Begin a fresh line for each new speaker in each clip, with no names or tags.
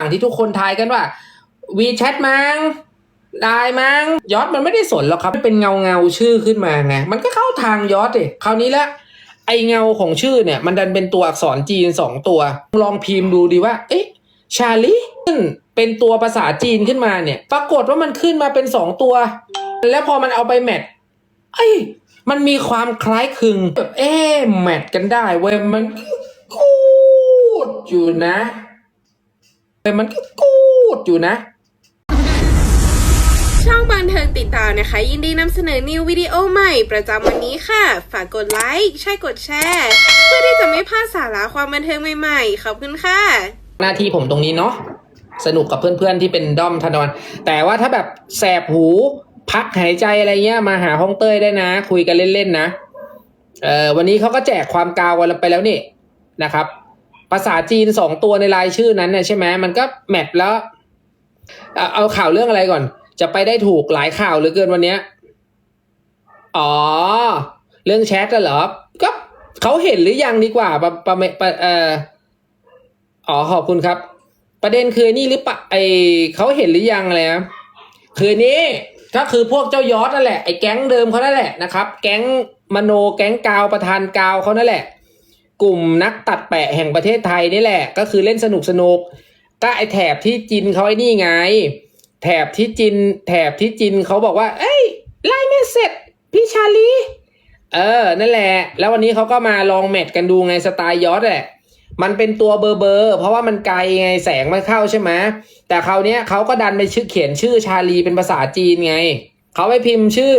อย่างที่ทุกคนทายกันว่า WeChat มั้งไลน์มั้งยอดมันไม่ได้สนหรอกครับเป็นเงาเงาชื่อขึ้นมาไงมันก็เข้าทางยอดเลยคราวนี้ละไอเงาของชื่อเนี่ยมันดันเป็นตัวอักษรจีนสองตัว ลองพิมพ์ดูดีว่า เอ๊ะชาลีขึ้นเป็นตัวภาษาจีนขึ้นมาเนี่ย ปรากฏว่ามันขึ้นมาเป็นสองตัว แล้วพอมันเอาไปแมทเอ้ยมันมีความคล้ายคลึงแบบเอ๊ะแมทกันได้เว้ยมันกูดอยู่นะ แต่มันก็กูดอยู่นะ
ช่องบันเทิงติดตามนะคะ ยินดีนำเสนอนิววิดีโอใหม่ประจำวันนี้ค่ะ ฝากกดไลค์ใช่กดแชร์ เพื่อที่จะไม่พลาดสาระความบันเทิงใหม่ๆ ขอบคุณค่ะ
หน้าที่ผมตรงนี้เนาะสนุกกับเพื่อนๆที่เป็นด้อมธนวันแต่ว่าถ้าแบบแสบหูพักหายใจอะไรเงี้ยมาหาห้องเต้ยได้นะ คุยกันเล่นๆนะเออวันนี้เขาก็แจกความกาวกันไปแล้วนี่นะครับ ภาษาจีนสองตัวในรายชื่อนั้นเนี่ยใช่ไหมมันก็แมทแล้ว เอาข่าวเรื่องอะไรก่อน จะไปได้ถูกหลายข่าวเหลือเกินวันเนี้ยอ๋อ เรื่องแชทเหรอ ก็เขาเห็นหรือยังดีกว่าประประเมประเอ่ออ๋อขอบคุณครับ ประเด็นคือนี่หรือปะไอเขาเห็นหรือยังอะไรนะคือนี้ก็คือพวกเจ้ายอดนั่นแหละไอแก๊งเดิมเขานั่นแหละนะครับ แก๊งมโนแก๊งกาวประธานกาวเขานั่นแหละ กลุ่มนักตัดแปะแห่งประเทศไทยนี่แหละ ก็คือเล่นสนุกสนุกก็ไอแถบที่จินเขาไอ้นี่ไง แถบที่จิน แถบที่จินเขาบอกว่า เอ้ยไล่ไม่เสร็จพี่ชาลีเออ นั่นแหละ แล้ววันนี้เขาก็มาลองแมทกันดูไงสไตล์ยอดแหละ มันเป็นตัวเบอร์เบอร์ เพราะว่ามันไกลไงแสงมันเข้าใช่ไหมแต่คราวเนี้ยเขาก็ดันไปชื่อเขียนชื่อชาลีเป็นภาษาจีนไง เขาไปพิมพ์ชื่อ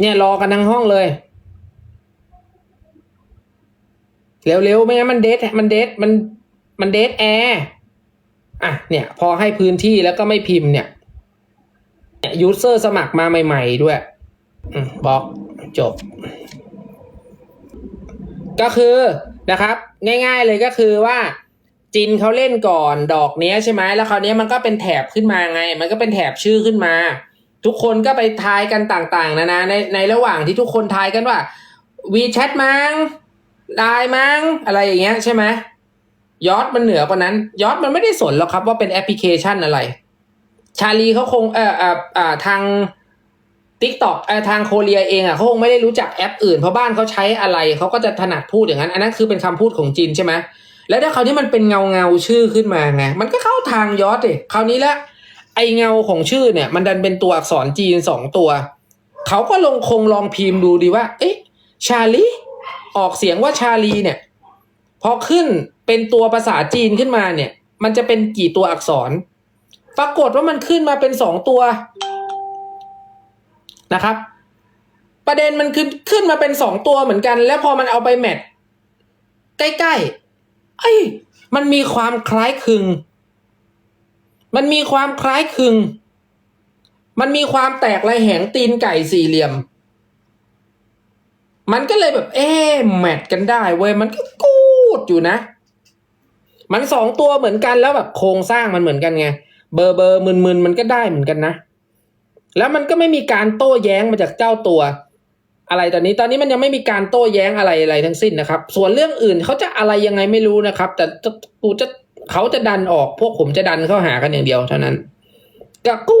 เนี่ยรอกันทั้งห้องเลย เร็วๆ ไม่งั้นมันเดทมันเดทมันมันเดทแอร์อะเนี่ย พอให้พื้นที่แล้วก็ไม่พิมพ์เนี่ยยูเซอร์สมัครมาใหม่ๆด้วยบล็อกจบ ก็คือนะครับ ง่ายๆเลยก็คือว่าจินเขาเล่นก่อนดอกเนี้ยใช่ไหมแล้วคราวนี้มันก็เป็นแถบขึ้นมาไง มันก็เป็นแถบชื่อขึ้นมา ทุกคนก็ไปทายกันต่างๆนานาในในระหว่างที่ทุกคนทายกันว่า WeChat มั้ง ไลน์มั้งอะไรอย่างเงี้ยใช่ไหมยอดมันเหนือกว่านั้นยอดมันไม่ได้สนหรอกครับว่าเป็นแอปพลิเคชันอะไร ชาลีเขาคงเอ่อเอ่อเอ่อทางทิกตอกเอ่อทางโคเรียเองอะเขาคงไม่ได้รู้จักแอปอื่นเพราะบ้านเขาใช้อะไรเขาก็จะถนัดพูดอย่างนั้น อันนั้นคือเป็นคำพูดของจีนใช่ไหมแล้วถ้าคราวนี้มันเป็นเงาเงาชื่อขึ้นมาไงมันก็เข้าทางยอดเลยคราวนี้ละไอเงาของชื่อเนี่ย มันดันเป็นตัวอักษรจีนสองตัวเขาก็ลงคงลองพิมพ์ดูดีว่า เอ๊ะชาลี ออกเสียงว่าชาลีเนี่ย พอขึ้นเป็นตัวภาษาจีนขึ้นมาเนี่ย มันจะเป็นกี่ตัวอักษร ปรากฏว่ามันขึ้นมาเป็นสองตัวนะครับ ประเด็นมันคือขึ้นมาเป็นสองตัวเหมือนกัน แล้วพอมันเอาไปแมทใกล้ๆไอ้ยมันมีความคล้ายคลึง มันมีความคล้ายคลึง มันมีความแตกลายแหงตีนไก่สี่เหลี่ยม มันก็เลยแบบ เอ๊แมทกันได้เว้ยมันก็กูดอยู่นะ มันสองตัวเหมือนกันแล้วแบบโครงสร้างมันเหมือนกันไงเบอร์เบอร์มึนมึนมันก็ได้เหมือนกันนะ แล้วมันก็ไม่มีการโต้แย้งมาจากเจ้าตัว อะไรตอนนี้ตอนนี้มันยังไม่มีการโต้แย้งอะไรอะไรทั้งสิ้นนะครับ ส่วนเรื่องอื่นเขาจะอะไรยังไงไม่รู้นะครับ แต่กูจะเขาจะดันออกพวกผมจะดันเข้าหากันอย่างเดียวเท่านั้นกะกู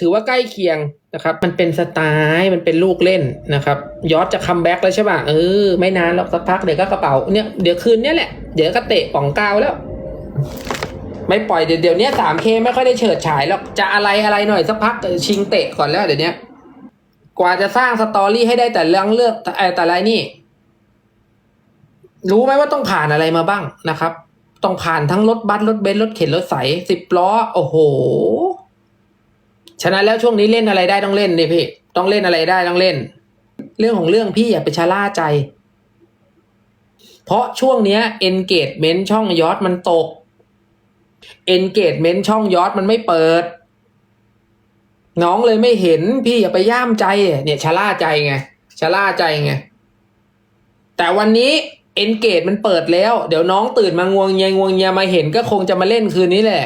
ถือว่าใกล้เคียงนะครับมันเป็นสไตล์มันเป็นลูกเล่นนะครับยอดจะคัมแบ็กแล้วใช่ป่ะเออไม่นานหรอกสักพักเดี๋ยวก็กระเป๋าเนี่ยเดี๋ยวคืนเนี้ยแหละเดี๋ยวก็เตะป่องกาวแล้ว ไม่ปล่อยเดี๋ยวเดี๋ยวนี้สามเคไม่ค่อยได้เฉิดฉายหรอกจะอะไรอะไรหน่อยสักพักชิงเตะก่อนแล้วเดี๋ยวนี้กว่าจะสร้างสตอรี่ให้ได้แต่เรื่องเลือกแต่แต่อะไรนี่ รู้ไหมว่าต้องผ่านอะไรมาบ้างนะครับ ต้องผ่านทั้งรถบัสรถเบนซ์รถเข็นรถใสสิบล้อ โอ้โห ฉะนั้นแล้วช่วงนี้เล่นอะไรได้ต้องเล่นดิพี่ ต้องเล่นอะไรได้ต้องเล่น เรื่องของเรื่องพี่อย่าไปชะล่าใจ เพราะช่วงเนี้ย engagement ช่องยอดมันตก engagement ช่องยอดมันไม่เปิด น้องเลยไม่เห็นพี่อย่าไปย่ามใจ เนี่ยชะล่าใจไงชะล่าใจไงแต่วันนี้ engage มันเปิดแล้ว เดี๋ยวน้องตื่นมางวงเงียงวงเงียมาเห็นก็คงจะมาเล่นคืนนี้แหละ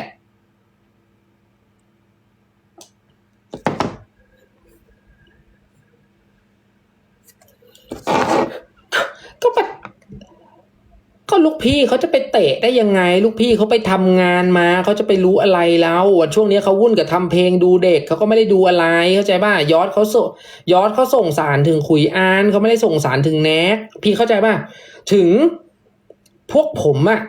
ก็ปะก็ ลูกพี่เขาจะไปเตะได้ยังไง ลูกพี่เขาไปทำงานมาเขาจะไปรู้อะไรแล้วอะช่วงนี้เขาวุ่นกับทำเพลงดูเด็กเขาก็ไม่ได้ดูอะไรเข้าใจป่ะยอดเขาส่งยอดเขาส่งสารถึงขุยอานเขาไม่ได้ส่งสารถึงแนกพี่เข้าใจป่ะถึงพวกผมอะ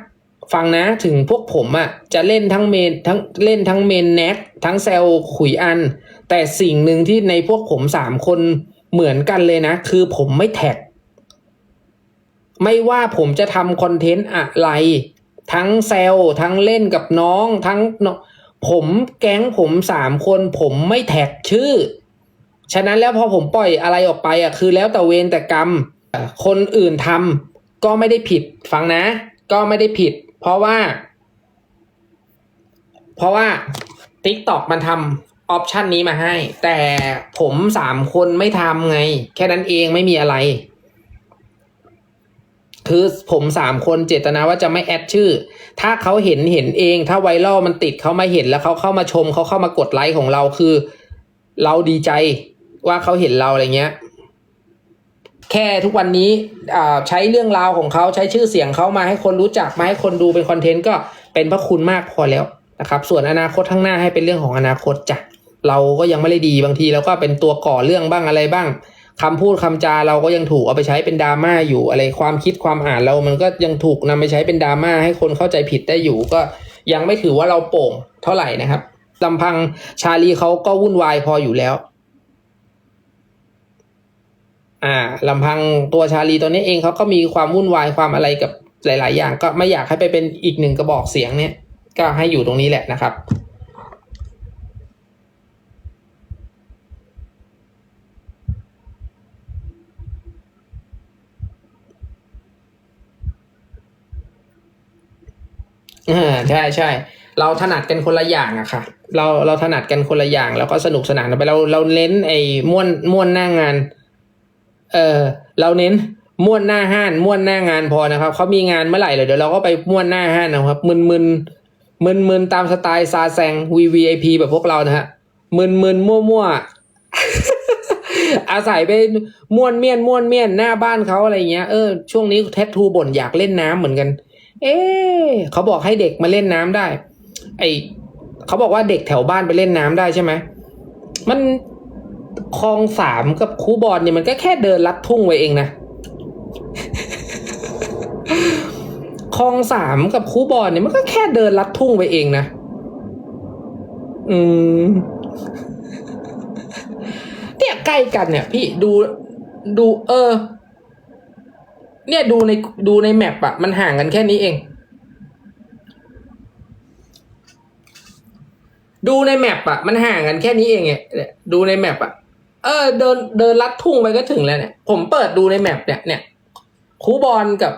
ฟังนะถึงพวกผมอะจะเล่นทั้งเมนทั้งเล่นทั้งเมนแน็กทั้งแซลขุยอัน แต่สิ่งหนึ่งที่ในพวกผมสามคนเหมือนกันเลยนะ คือผมไม่แท็ก ไม่ว่าผมจะทำคอนเทนต์อะไร ทั้งแซลทั้งเล่นกับน้องทั้งผมแก๊งผมสามคนผมไม่แท็กชื่อ ฉะนั้นแล้วพอผมปล่อยอะไรออกไปอะคือแล้วแต่เวรแต่กรรม คนอื่นทำก็ไม่ได้ผิดฟังนะ ก็ไม่ได้ผิด เพราะว่า เพราะว่า TikTok มันทำออปชันนี้มาให้ แต่ผมสามคนไม่ทำไง แค่นั้นเองไม่มีอะไร คือผมสามคนเจตนาว่าจะไม่แอดชื่อ ถ้าเขาเห็นเห็นเอง ถ้าไวรัลมันติดเขามาเห็นแล้วเขาเข้ามาชมเขาเข้ามากดไลค์ของเราคือ เราดีใจว่าเขาเห็นเราอะไรเงี้ย แค่ทุกวันนี้ใช้เรื่องราวของเขาใช้ชื่อเสียงเขามาให้คนรู้จักมาให้คนดูเป็นคอนเทนต์ก็เป็นพระคุณมากพอแล้วนะครับ ส่วนอนาคตข้างหน้าให้เป็นเรื่องของอนาคตจ้ะเราก็ยังไม่ได้ดีบางทีเราก็เป็นตัวก่อเรื่องบ้างอะไรบ้าง คำพูดคำจาเราก็ยังถูกเอาไปใช้เป็นดราม่าอยู่อะไรความคิดความอ่านเรามันก็ยังถูกนำไปใช้เป็นดราม่าให้คนเข้าใจผิดได้อยู่ ก็ยังไม่ถือว่าเราโป่งเท่าไหร่นะครับลำพังชาลีเขาก็วุ่นวายพออยู่แล้ว อ่าลำพังตัวชาลีตัวนี้เองเขาก็มีความวุ่นวายความอะไรกับหลาย ๆ อย่าง ก็ไม่อยากให้ไปเป็นอีกหนึ่งกระบอกเสียงเนี่ย ก็ให้อยู่ตรงนี้แหละนะครับ อ่าใช่ใช่เราถนัดกันคนละอย่างอะค่ะ เราเราถนัดกันคนละอย่าง แล้วก็สนุกสนานไปเราเราเน้นไอ้ม่วนม่วนหน้างาน เออเราเน้นม่วนหน้าห้านม่วนหน้างานพอนะครับเขามีงานเมื่อไหร่เลยเดี๋ยวเราก็ไปม่วนหน้าห้านนะครับ มึนมึนมึนมึนตามสไตล์ซาแซง VVIP แบบพวกเรานะฮะมึนมึนมั่วมั่วอาศัยไปม่วนเมียนม่วนเมียนหน้าบ้านเขาอะไรเงี้ยเออช่วงนี้แทททูบ่นอยากเล่นน้ำเหมือนกัน เอ๊เขาบอกให้เด็กมาเล่นน้ำได้ ไอเขาบอกว่าเด็กแถวบ้านไปเล่นน้ำได้ใช่ไหมมันคลองสามกับคูบอลเนี่ยมันก็แค่เดินลัดทุ่งไว้เองนะคลองสามกับคูบอลเนี่ยมันก็แค่เดินลัดทุ่งไปเองนะอืมเนี่ยใกล้กันเนี่ย พี่ดูดูเออ เนี่ยดูในดูในแมปอะมันห่างกันแค่นี้เอง ดูในแมปอะมันห่างกันแค่นี้เองเนี่ยดูในแมปอะเออ เดินเดินลัดทุ่งไปก็ถึงแล้วเนี่ย ผมเปิดดูในแมปเนี่ยเนี่ยคูบอลกับ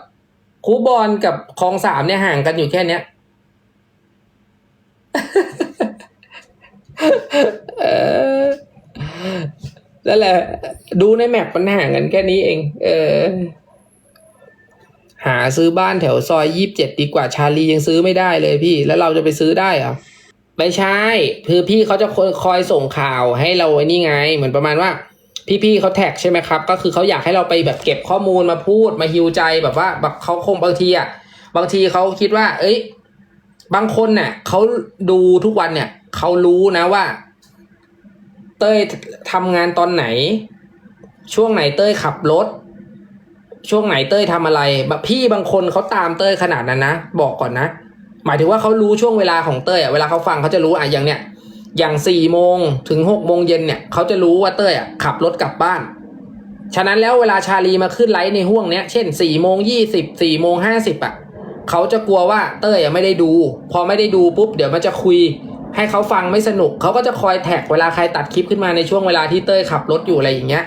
คูบอลกับคลองสามเนี่ยห่างกันอยู่แค่เนี้ยเออนั่นแหละ ดูในแมปมันห่างกันแค่นี้เอง เออ หาซื้อบ้านแถวซอยยี่สิบเจ็ดดีกว่าชาลียังซื้อไม่ได้เลยพี่ แล้วเราจะไปซื้อได้เหรอไม่ใช่ คือพี่เขาจะคอยคอยส่งข่าวให้เราไอ้นี่ไง เหมือนประมาณว่า พี่ๆเขาแท็กใช่ไหมครับ ก็คือเขาอยากให้เราไปแบบเก็บข้อมูลมาพูดมาฮิวใจแบบว่าแบบเขาคงบางทีอะบางทีเขาคิดว่า เอ้ย บางคนเนี่ยเขาดูทุกวันเนี่ยเขารู้นะว่า เต้ยทำงานตอนไหน ช่วงไหนเต้ยขับรถ ช่วงไหนเต้ยทำอะไรแบบพี่บางคนเขาตามเต้ยขนาดนั้นนะ บอกก่อนนะ หมายถึงว่าเขารู้ช่วงเวลาของเต้ยอะเวลาเขาฟังเขาจะรู้อะอย่างเนี้ยอย่างสี่โมงถึงหกโมงเย็นเนี่ยเขาจะรู้ว่าเต้ยอะขับรถกลับบ้าน ฉะนั้นแล้วเวลาชาลีมาขึ้นไลฟ์ในห่วงเนี้ยเช่นสี่โมงยี่สิบสี่โมงห้าสิบอะเขาจะกลัวว่าเต้ยอะไม่ได้ดู พอไม่ได้ดูปุ๊บเดี๋ยวมันจะคุยให้เขาฟังไม่สนุกเขาก็จะคอยแท็กเวลาใครตัดคลิปขึ้นมาในช่วงเวลาที่เต้ยขับรถอยู่อะไรอย่างเงี้ย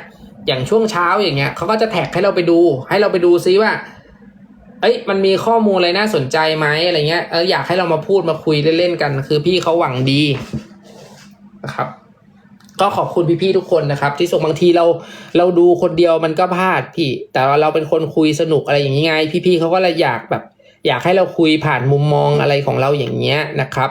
อย่างช่วงเช้าอย่างเงี้ยเขาก็จะแท็กให้เราไปดู ให้เราไปดูซิว่า เอ้ย มันมีข้อมูลอะไรน่าสนใจไหมอะไรเงี้ยเอออยากให้เรามาพูดมาคุยเล่นๆกัน คือพี่เขาหวังดีนะครับ ก็ขอบคุณพี่ๆทุกคนนะครับ ที่ส่งบางทีเราเราดูคนเดียวมันก็พลาดพี่ แต่ว่าเราเป็นคนคุยสนุกอะไรอย่างนี้ไง พี่ๆเขาก็เลยอยากแบบ อยากให้เราคุยผ่านมุมมองอะไรของเราอย่างเงี้ยนะครับ